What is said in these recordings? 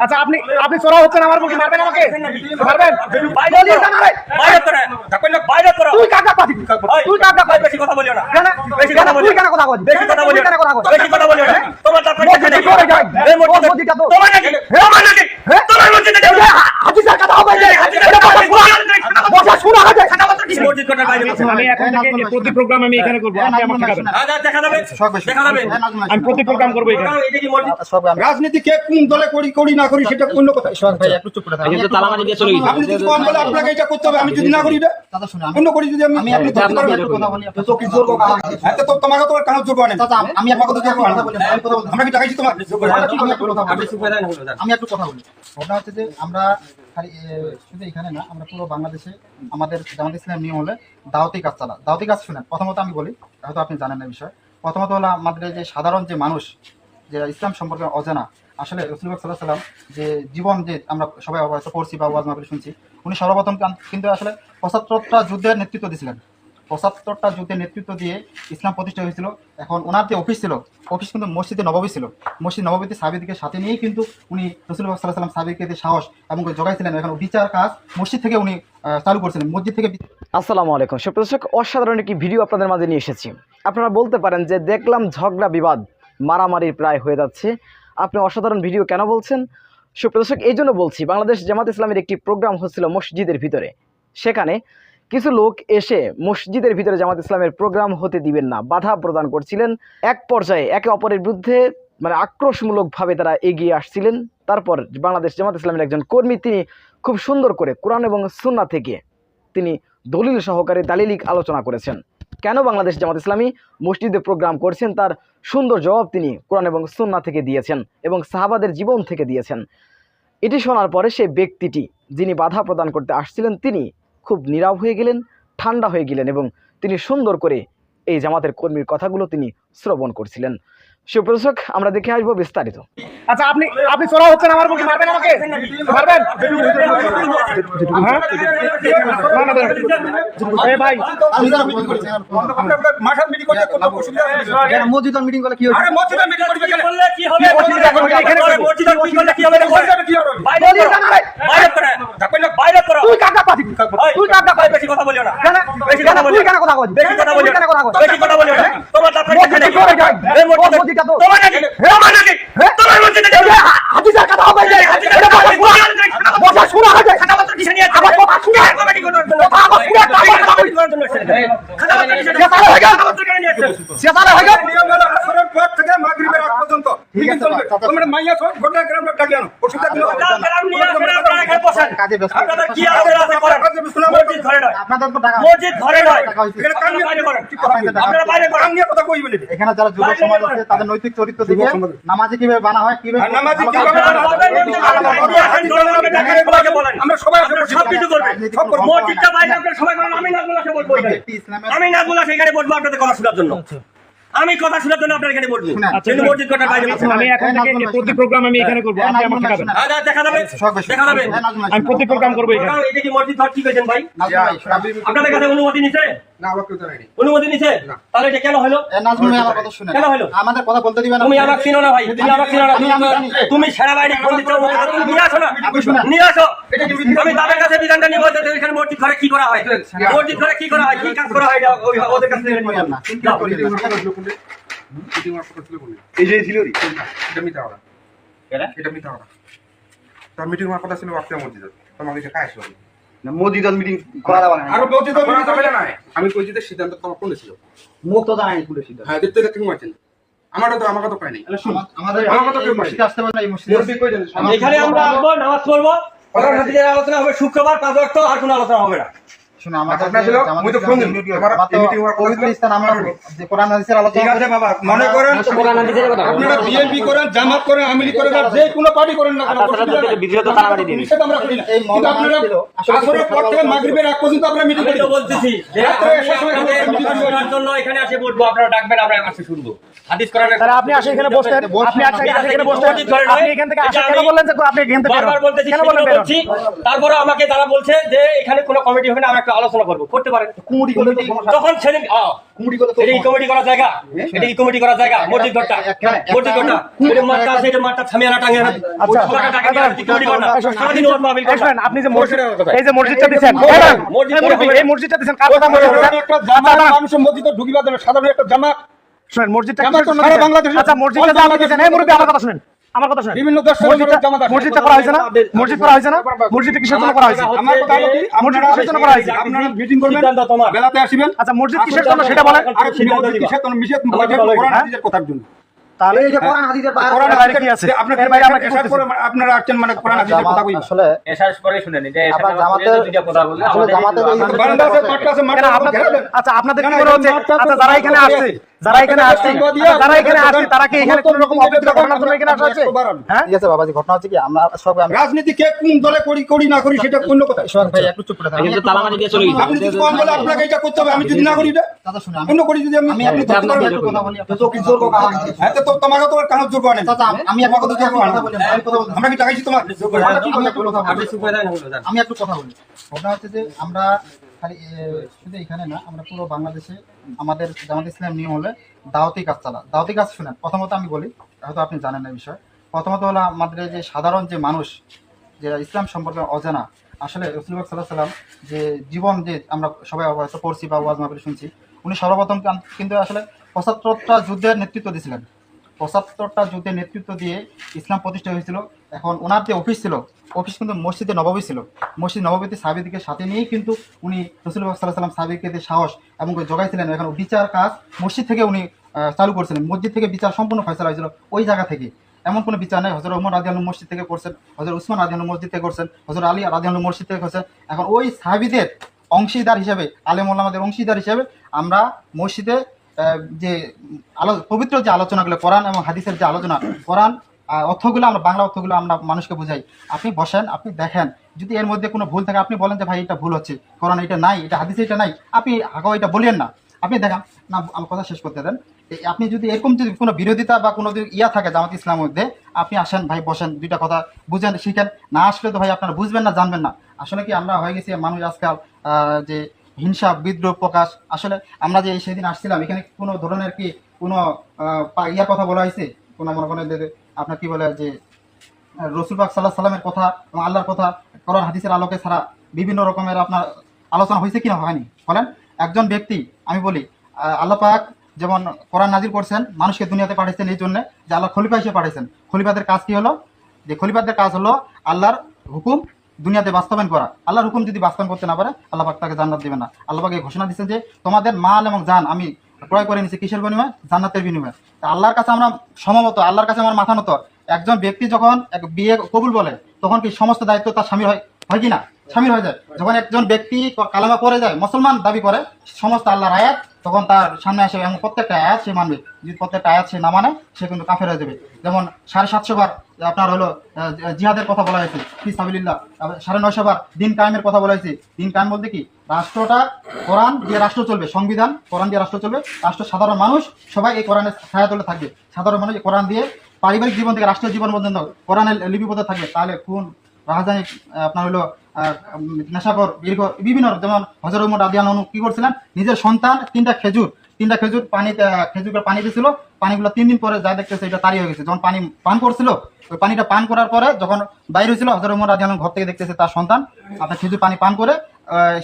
আচ্ছা আপনি আপনি চোরা হচ্ছেন আমার মুখে মারবেন আমাকে মারবেন। না। তুই কাকা পাতি তুই কাকা ভাই, বেশি কথা বলিও না। বেশি কথা বলিও তুই কথা বলছিস? বেশি কথা বলিও কথা না। বেশি কথা বলিও না। তোমার নাকি? তোমার নাকি? তোমার নাকি? হ্যাঁ? হাদিসের কথা হবে যে এটা কথা কথা শোনা বসা শোনা হবে মসজিদ কোটার বাইরে বসে। আমি এখন থেকে প্রতি প্রোগ্রাম আমি এখানে করব। আপনি আমাকে শেখাবেন হ্যাঁ, দেখা যাবে। দেখা যাবে। আমি প্রতি প্রোগ্রাম করব এখানে। এটা কি মসজিদ? রাজনীতি কে কোন দলে করি করি না করি সেটা অন্য কথা। তালামারি দিয়ে চলে গেছে। আপনি যদি কোন বলে আপনাকে এটা করতে হবে আমি যদি না করি এটা দাদা শুনে আমি অন্য করি যদি আমি আপনাকে একটু কথা বলি তো কি জোর করব এত তো তোমাকে তো কারও জোর করে দাদা আমি আপনাকে তো কথা বলি আমি কথা বলি। আমরা কি টাকাইছি তোমার? আমি একটু কথা বলি। চুপ করে। আমি একটু কথা বলি। ঘটনা হচ্ছে যে আমরা খালি শুধু এখানে না, আমরা পুরো বাংলাদেশে আমাদের জামাত ইসলাম নিয়ম হলে দাওয়াতি কাজ চালা। দাওয়াতি কাজ শুনেন, প্রথমত আমি বলি, হয়তো আপনি জানেন না বিষয়। প্রথমত হলো আমাদের যে সাধারণ যে মানুষ, যে ইসলাম সম্পর্কে অজানা, আসলে রসুলবাগ সাল্লাহ সাল্লাম যে জীবন যে আমরা সবাই পড়ছি বা ওয়াজ মাহফিল শুনছি, উনি সর্বপ্রথম কিন্তু আসলে পঁচাত্তরটা যুদ্ধের নেতৃত্ব দিয়েছিলেন পঁচাত্তরটা যুদ্ধের নেতৃত্ব দিয়ে ইসলাম প্রতিষ্ঠা হয়েছিল। এখন ওনার যে অফিস ছিল, অফিস কিন্তু মসজিদে নববী ছিল। মসজিদ নববীতে সাবিদিকে সাথে নিয়েই কিন্তু উনি রসুল্লাহ সাল্লাহ সাল্লাম সাবিকে যে সাহস এবং জোগাইছিলেন। এখন বিচার কাজ মসজিদ থেকে উনি চালু করছিলেন। মসজিদ থেকে আসসালামু আলাইকুম। সুপ্রদর্শক অসাধারণ একটি ভিডিও আপনাদের মাঝে নিয়ে এসেছি। আপনারা বলতে পারেন যে দেখলাম ঝগড়া, বিবাদ মারামারির প্রায় হয়ে যাচ্ছে। আপনি অসাধারণ ভিডিও কেন বলছেন? সুপ্রদর্শক এই জন্য বলছি, বাংলাদেশ জামাত ইসলামের একটি প্রোগ্রাম হচ্ছিল মসজিদের ভিতরে। সেখানে কিছু লোক এসে মসজিদের ভিতরে জামাত ইসলামের প্রোগ্রাম হতে দিবেন না, বাধা প্রদান করছিলেন। এক পর্যায়ে একে অপরের বিরুদ্ধে মানে আক্রোশমূলকভাবে তারা এগিয়ে আসছিলেন। তারপর বাংলাদেশ জামাত ইসলামের একজন কর্মী, তিনি খুব সুন্দর করে কোরআন এবং সুন্না থেকে তিনি দলিল সহকারে দালিলিক আলোচনা করেছেন। কেন বাংলাদেশ জামাত ইসলামী মসজিদে প্রোগ্রাম করছেন, তার সুন্দর জবাব তিনি কোরআন এবং সুন্না থেকে দিয়েছেন এবং সাহাবাদের জীবন থেকে দিয়েছেন। এটি শোনার পরে সেই ব্যক্তিটি, যিনি বাধা প্রদান করতে আসছিলেন, তিনি খুব নীরব হয়ে গেলেন ঠান্ডা হয়ে গেলেন এবং তিনি সুন্দর করে এই জামাতের কর্মীর কথাগুলো তিনি শ্রবণ করছিলেন সুপ্রদর্শক আমরা দেখে আসব বিস্তারিত আচ্ছা আপনি আপনি চড়া হচ্ছেন আমার মুখে মারবেন আমাকে মারবেন হ্যাঁ। এ ভাই মিটিং করতে অসুবিধা মিটিং করলে কি আরে মিটিং করলে কি হবে? করলে কি হবে? বাইরে বাইরে করো। তুই ভাই, পাতি বেশি কথা বলিও না। কেন? বেশি কথা বলিও কেন কথা বলছিস? বেশি কথা বলিও কেন কথা বলছিস? বেশি কথা বলিও না। তোমার তার কেন? যাই। এই মসজিদে- তো- তোমার নাকি? তোমার নাকি? হ্যাঁ? তোমার মসজিদে যাব। হাদিসের কথা হবে এটা কথা শোনা বসা শোনা হবে কথা বলতে দিশা নিয়ে আমার কথা শুনে। কথা? কথা আমার শুনে, কথা আমার কথা এখানে যারা যুব সমাজ আছে তাদের নৈতিক চরিত্র দিকে নামাজে কীভাবে বানা হয় কীভাবে। আমরা সবাই সব কিছু করবেন। সব করব। মসজিদটা বাইরে সবাই আমি নাজমুল বলব এখানে। আমি এখানে বলব আপনাদের কথা শোনার জন্য। আমি কথা শোনার জন্য আপনার এখানে বলব। কিন্তু মসজিদ কথা বাইরে। আমি এখন থেকে প্রতি প্রোগ্রাম আমি এখানে করব। আপনি আমাকে হ্যাঁ, হ্যাঁ, দেখা যাবে? দেখা যাবে? হ্যাঁ, আমি প্রতি প্রোগ্রাম করব এখানে। এটা কি মসজিদ ঠিক হয়েছেন ভাই ভাই, আপনাদের কাছে অনুমতি নিছে না আমার কেউ জানেনি অনুমতি নিছে? তাহলে এটা কেন হলো? নাজমুল ভাই আমার কথা শুনেন। কেন হলো? আমাদের কথা বলতে দিবেন না। তুমি আমাকে চিনো না ভাই। তুমি আমাকে চিনো না। আমি- আমি জানি। তুমি- তুমি সেনাবাহিনী ফোন দিচ্ছ তুমি নিয়ে আসো না। নিয়ে আসো। আমি তাদের কাছে বিধানটা নিব যে এখানে মসজিদ ঘরে কি করা হয়? মসজিদ ঘরে কি করা হয়? কি কাজ করা হয়? ওদের কাছে না। এই যে ছিল রে এটা এটা তার মিটিং হওয়ার কথা ছিল মসজিদে তোমাকে হবে দল মিটিং করা যাবে না। মোদি দল মিটিং হবে না। আমি কইছি যে সিদ্ধান্ত তোমার কোন ছিল মুখ তো জানাই পুলিশ হ্যাঁ দেখতে দেখতে আমারও তো আমার তো পাই নাই। আমাদের আমার কথা কেউ মসজিদে আসতে পারে না এই মসজিদে এখানে আমরা আসব নামাজ পড়ব। প্রধান হাদিসের আলোচনা হবে শুক্রবার পাঁচ ওয়াক্ত আর কোনো আলোচনা হবে না। শুনে আমাদের মুই তো ফোন আমার তো কথা পবিত্র স্থান যে কোরআন হাদিসের আলোচনা ঠিক আছে বাবা মনে করেন আমরা- আপনারা বিএনপি করেন জামাত করেন আমিলি করেন আর যে কোনো পার্টি করেন না কেন অসুবিধা নাই। নিষেধ আমরা করি না। কিন্তু আপনারা আসরের পর থেকে মাগরিবের আগ পর্যন্ত আপনারা মিটিং আমি বলতেছি যে রাত্রে আমি সময় কথা শোনার জন্য এখানে আসে বলব আপনারা ডাকবেন আমরা আসে শুনব। হাদিস কোরআনের তাহলে আপনি আসে এখানে বসতেন আপনি আসে এখানে বসতেন আপনি এখান থেকে আসে কেন বললেন যে আপনি এখান থেকে বারবার বলতেছি কেন বললেন তারপরে আমাকে তারা বলছে যে এখানে কোনো কমিটি হবে না আমরা একটা আলোচনা করব। করতে পারেন? এটা কমিটি জায়গা এটা কমিটি জায়গা মসজিদ ঘরটা। ঘরটা। এটা মাঠটা আছে এটা মাঠটা আচ্ছা। আপনি যে মসজিদ এই যে মসজিদটা দিচ্ছেন। এই মসজিদটা দিচ্ছেন কার কথা মসজিদে ঢুকিবার জন্য সাধারণ একটা জামাত। শুনেন মসজিদটা সারা দিচ্ছেন? আচ্ছা মসজিদটা যে আপনি এই মুরব্বি আমার কথা শুনেন। আমার কথা শুনেন। বিভিন্ন মসজিদটা জামাত করা হয়েছে না? মসজিদ করা হয়েছে না? মসজিদটা কিসের জন্য করা হয়েছে? আমার কথা হলো কি, মসজিদ কিসের জন্য করা হয়েছে? আপনারা মিটিং করবেন। বেলাতে আসবেন। আচ্ছা মসজিদ কিসের জন্য সেটা বলেন। আর কিসের জন্য? মিশিয়ে বলো, কোরআন হ্যাঁ? হাদিসের কথার জন্য। তাহলে এই যে কোরআন হাদিসের বাইরে- কোরআন বাইরে কি আছে? আপনার এর বাইরে আমরা কি করে আপনারা আসছেন মানে কোরআন হাদিসের কথা জামাত কইবা আসলে এসার পরে শুনেন যে এসার আবার নামাজ দুইটা কথা বললে আসলে আছে, আছে, মাঠটা আপনাদের আচ্ছা আপনাদের কি মনে হচ্ছে? আচ্ছা যারা এখানে আসছে দিয়ে- যারা এখানে আসছে সঙ্গ দিয়ে- আচ্ছা, যারা এখানে আসছে তারা কি এখানে কোন রকম অবিত্র ঘটনার জন্য এখানে আসা? হচ্ছে হ্যাঁ? ঠিক আছে বাবাজি ঘটনা হচ্ছে কি? আমরা সব আমি রাজনীতি কে কোন দলে করি করি না করি সেটা অন্য কথা। সোহাগ ভাই একটু চুপ করে থাকুন। কিন্তু তালা দিয়ে চলে গেছে আপনি যদি কোন বলে আপনাকে এটা করতে হবে আমি যদি না করি এটা? চাচা শুনে অন্য করি যদি আমি আমি আপনি একটু ধরতে একটু কথা বলি তো কি জোর কথা হ্যাঁ তো তোমাকে তো কানো জোর করে চাচা আমি- আমি একটা কথা বলি আমি কথা বলছি আমরা কি টাকাইছি তোমার? আমি একটু কথা বলি। আপনি চুপ করে থাকেন, হলো, যান। আমি একটু কথা বলি। ঘটনা হচ্ছে যে আমরা খালি শুধু এখানে না, আমরা পুরো বাংলাদেশে আমাদের জামাত ইসলাম নিয়ম হলে দাওয়াতি কাজ চালা। দাওয়াতি কাজ শুনেন, প্রথমত আমি বলি, হয়তো আপনি জানেন এই বিষয়। প্রথমত হলো আমাদের যে সাধারণ যে মানুষ, যে ইসলাম সম্পর্কে অজানা, আসলে রসুলবাগ সাল্লাহ সাল্লাম যে জীবন যে আমরা সবাই হয়তো পড়ছি বা ওয়াজ মাহফিলে শুনছি, উনি সর্বপ্রথম কিন্তু আসলে পঁচাত্তরটা যুদ্ধের নেতৃত্ব দিয়েছিলেন পঁচাত্তরটা যুদ্ধে নেতৃত্ব দিয়ে ইসলাম প্রতিষ্ঠা হয়েছিল। এখন ওনার যে অফিস ছিল, অফিস কিন্তু মসজিদে নববী ছিল। মসজিদ নববীতে সাহাবিদিকে সাথে নিয়েই কিন্তু উনি রসুল্লাহ সাল্লাহ সাল্লাম দিয়ে সাহস এবং জগাইছিলেন, এখন বিচার কাজ মসজিদ থেকে উনি চালু করছিলেন। মসজিদ থেকে বিচার সম্পূর্ণ ফয়সলা হয়েছিল ওই জায়গা থেকে। এমন কোনো বিচার নেই। হজর ওমর রাজিয়াল মসজিদ থেকে করছেন হজর উসমান রাজিয়াল মসজিদ থেকে করছেন হজর আলী রাজিয়াল মসজিদ থেকে করছেন। এখন ওই সাহাবিদের অংশীদার হিসেবে আলেম অংশীদার হিসেবে আমরা মসজিদে যে আলো, পবিত্র যে আলোচনাগুলো, কোরআন এবং হাদিসের যে আলোচনা, কোরআন অর্থগুলো আমরা, বাংলা অর্থগুলো আমরা মানুষকে বুঝাই। আপনি বসেন, আপনি দেখেন। যদি এর মধ্যে কোনো ভুল থাকে, আপনি বলেন যে, ভাই, এটা ভুল হচ্ছে। কোরআন এটা নাই, এটা হাদিসে এটা নাই। আপনি আগে এটা বলিয়েন না। আপনি দেখান, না, আমার কথা শেষ করতে দেন। আপনি যদি এরকম যদি কোনো বিরোধিতা বা কোনো ইয়া থাকে জামাত ইসলামের মধ্যে, আপনি আসেন, ভাই, বসেন, দুইটা কথা বুঝেন, শিখেন। না আসলে তো, ভাই, আপনারা বুঝবেন না, জানবেন না। আসলে কি আমরা হয়ে গেছি, মানুষ আজকাল যে হিংসা, বিদ্রোহ প্রকাশ। আসলে আমরা যে সেদিন আসছিলাম, এখানে কোনো ধরনের কি কোনো ইয়ার কথা বলা হয়েছে? কোনো মনে করেন আপনার কি বলে, যে রসুলবাগ সাল্লাহ সাল্লামের কথা এবং আল্লাহর কথা, কোরআন, হাদিসের আলোকে ছাড়া বিভিন্ন রকমের আপনার আলোচনা হয়েছে কিনা হয়নি? বলেন, একজন ব্যক্তি, আমি বলি আল্লাহ পাক যেমন কোরআন নাজির করছেন, মানুষকে দুনিয়াতে পাঠিয়েছেন এই জন্য যে আল্লাহ খলিফা হিসেবে পাঠিয়েছেন। খলিফাদের কাজ কি হলো? যে খলিফাদের কাজ হলো আল্লাহর হুকুম দুনিয়াতে বাস্তবায়ন করা। আল্লাহর হুকুম যদি বাস্তবায়ন করতে না পারে, আল্লাহ পাক তাকে জান্নাত দেবে না। আল্লাহ পাক এই ঘোষণা দিচ্ছেন যে, তোমাদের মাল এবং জান আমি ক্রয় করে নিচ্ছি কিসের বিনিময়ে? জান্নাতের বিনিময়ে। আল্লাহর কাছে আমরা সমমত আল্লাহর কাছে আমার মাথা নত। একজন ব্যক্তি যখন এক বিয়ে কবুল বলে, তখন কি সমস্ত দায়িত্ব তার স্বামীর হয় হয় কি না স্বামীর হয়ে যায়। যখন একজন ব্যক্তি কালামা পড়ে যায়, মুসলমান দাবি করে, সমস্ত আল্লাহর আয়াত, তখন তার সামনে আসে এবং প্রত্যেকটা আয়াত সে মানবে। যদি প্রত্যেকটা আয়াত সে না মানে সে কিন্তু কাফের হয়ে যাবে। যেমন সাড়ে সাতশো বার আপনার হলো জিহাদের কথা বলা হয়েছে, ফি সাবিলিল্লাহ। সাড়ে নয়শো বার দিন কায়েমের কথা বলা হয়েছে। দিন কায়েম বলতে কি? রাষ্ট্রটা কোরআন দিয়ে রাষ্ট্র চলবে, সংবিধান কোরআন দিয়ে রাষ্ট্র চলবে। রাষ্ট্র সাধারণ মানুষ, সবাই এই কোরআনের ছায়া তলে থাকবে। সাধারণ মানুষ কোরআন দিয়ে পারিবারিক জীবন থেকে রাষ্ট্রীয় জীবন পর্যন্ত কোরআনের লিপিবদ্ধ থাকবে। তাহলে কোন রাজধানী আপনার হলো নেশাকর বিভিন্ন যেমন হজর উমর রাদিয়ানু কি করছিলেন? নিজের সন্তান তিনটা খেজুর তিনটা খেজুর পানি আহ, খেজুরকে পানি দিয়েছিল পানিগুলো তিন দিন পরে যা দেখতেছে এটা তারি হয়ে গেছে। যখন পানি পান করছিল ওই পানিটা পান করার পরে যখন বাইরে হয়েছিল হজর উমর রাদিয়ানু ঘর থেকে দেখতেছে তার সন্তান আপনার খেজুর পানি পান করে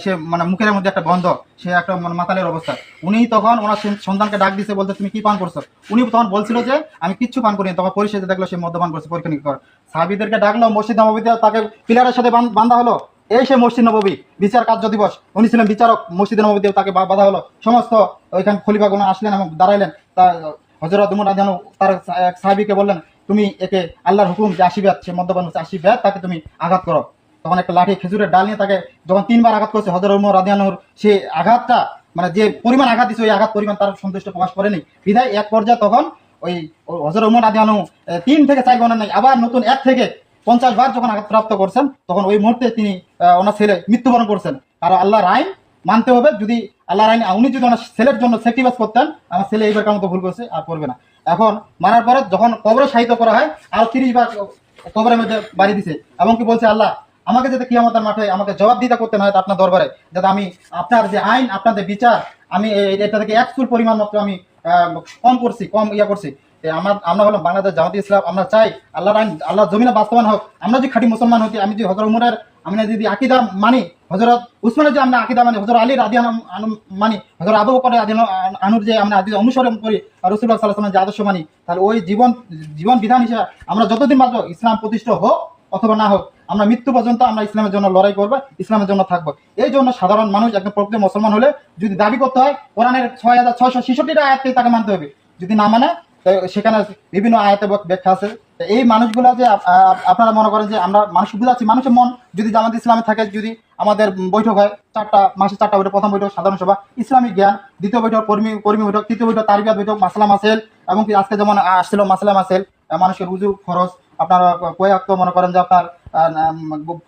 সে মানে মুখের মধ্যে একটা গন্ধ সে একটা মানে মাতালের অবস্থা। উনি তখন ওনার সন্তানকে ডাক দিছে বলতে তুমি কি পান করছ? উনি তখন বলছিল যে আমি কিচ্ছু পান করিনি। তখন পরিশেষে দেখল সে মদ্যপান করছে পরীক্ষা নিরীক্ষা সাহাবিদেরকে ডাকলো মসজিদ নবীতে তাকে পিলারের সাথে বান- বান্ধা হলো। এই সে মসজিদ নবী বিচার কার্য দিবস। উনি ছিলেন বিচারক মসজিদ নবীতে তাকে বাধা হলো। সমস্ত ওইখানে খলিফাগুলো আসলেন এবং দাঁড়াইলেন। তা হজরত উমর রাজানু তার এক সাহাবিকে বললেন তুমি একে আল্লাহর হুকুম যে আশীর্বাদ সে মদ্যপান হচ্ছে আশীর্বাদ তাকে তুমি আঘাত করো। তখন একটা লাঠি খেজুরের ডাল নিয়ে তাকে যখন তিনবার আঘাত করছে হজর উমর রাদিয়ানুর সে আঘাতটা মানে যে পরিমাণ আঘাত দিচ্ছে ওই আঘাত পরিমাণ তার সন্তুষ্ট প্রকাশ করেনি। বিধায় এক পর্যায়ে তখন ওই হজর উমর রাদিয়ানু আহ, তিন থেকে চার গণনা নেই আবার নতুন এক থেকে পঞ্চাশ বার যখন আঘাত প্রাপ্ত করছেন, তখন ওই মুহূর্তে তিনি ওনার ছেলে মৃত্যুবরণ করছেন। আর আল্লাহর আইন মানতে হবে, যদি আল্লাহর আইন, উনি যদি ওনার ছেলের জন্য স্যাক্রিফাইস করতেন, আমার ছেলে এইবার কেমন ভুল করছে, আর করবে না। এখন মারার পরে যখন কবরে সাহিত্য করা হয় আর তিরিশ বার কবরের মধ্যে বাড়ি দিছে, এমনকি বলছে, আল্লাহ, আমাকে যাতে কিয়ামতের মাঠে আমাকে জবাব দিতে করতে না হয় আপনার দরবারে, যাতে আমি আপনার যে আইন, আপনাদের বিচার, আমি এটা থেকে এক চুল পরিমাণ মাত্র আমি কম করছি, কম ইয়া করছি। আমার আমরা হলাম বাংলাদেশ জামাতি ইসলাম, আমরা চাই আল্লাহর আইন আল্লাহর জমিনে বাস্তবায়ন হোক। আমরা যদি খাঁটি মুসলমান হতি আমি যদি হজরত উমরের, আমি যদি আকিদা মানি, হজরত উসমানের যে আমরা আকিদা মানি, হজরত আলীর আদি মানি, হজরত আবু আদি আনুর যে আমরা আদি অনুসরণ করি, আর রসুল্লাহ সাল্লাহ যে আদর্শ মানি, তাহলে ওই জীবন জীবন বিধান হিসেবে আমরা যতদিন বাঁচবো, ইসলাম প্রতিষ্ঠা হোক অথবা না হোক, আমরা মৃত্যু পর্যন্ত আমরা ইসলামের জন্য লড়াই করব, ইসলামের জন্য থাকব। এই জন্য সাধারণ মানুষ, একজন প্রকৃত মুসলমান হলে যদি দাবি করতে হয়, কোরআনের ছয় হাজার ছয়শো ছেষট্টিটা আয়াতকে তাকে মানতে হবে। যদি না মানে সেখানে বিভিন্ন আয়াতে ব্যাখ্যা আছে। এই মানুষগুলো যে আপ- আপ- আপনারা মনে করেন যে আমরা মানুষ বুঝাচ্ছি মানুষের মন যদি জামাত ইসলামে থাকে যদি আমাদের বৈঠক হয় চারটা মাসে চারটা বৈঠক প্রথম বৈঠক সাধারণ সভা ইসলামিক জ্ঞান দ্বিতীয় বৈঠক কর্মী কর্মী বৈঠক তৃতীয় বৈঠক তারিবিয়াত বৈঠক মাসলাম আসেল এবং আজকে যেমন আসছিল মাসলাম মাসেল আহ, মানুষের উজু খরচ আপনার কয়েক মনে করেন যে আপনার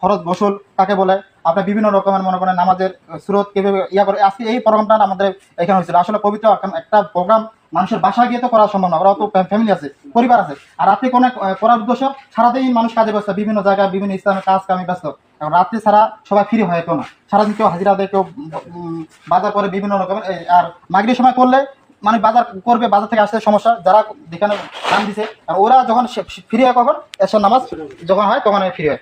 ফরজ গোসল কাকে বলে আপনার বিভিন্ন রকমের মনে করেন আমাদের স্রোত কীভাবে ইয়া করে আজকে এই প্রোগ্রামটা আমাদের এখানে হয়েছিল। আসলে পবিত্র একটা প্রোগ্রাম মানুষের বাসায় গিয়ে তো করা সম্ভব না ওরা তো ফ্যামিলি আছে, পরিবার আছে। আর রাত্রি কোনো করার উদ্দেশ্য সারাদিন মানুষ কাজে ব্যস্ত, বিভিন্ন জায়গায় বিভিন্ন ইসলামের কাজ কামে ব্যস্ত। এখন রাত্রি ছাড়া সবাই ফ্রি হয় কেউ না। সারাদিন কেউ হাজিরা দেয়, কেউ বাজার করে বিভিন্ন রকমের আর মাগরির সময় করলে মানে বাজার করবে, বাজার থেকে আসতে সমস্যা, যারা যেখানে দাম দিছে, আর ওরা যখন ফ্রি হয় কখন, এসব নামাজ যখন হয়, তখন ফ্রি হয়।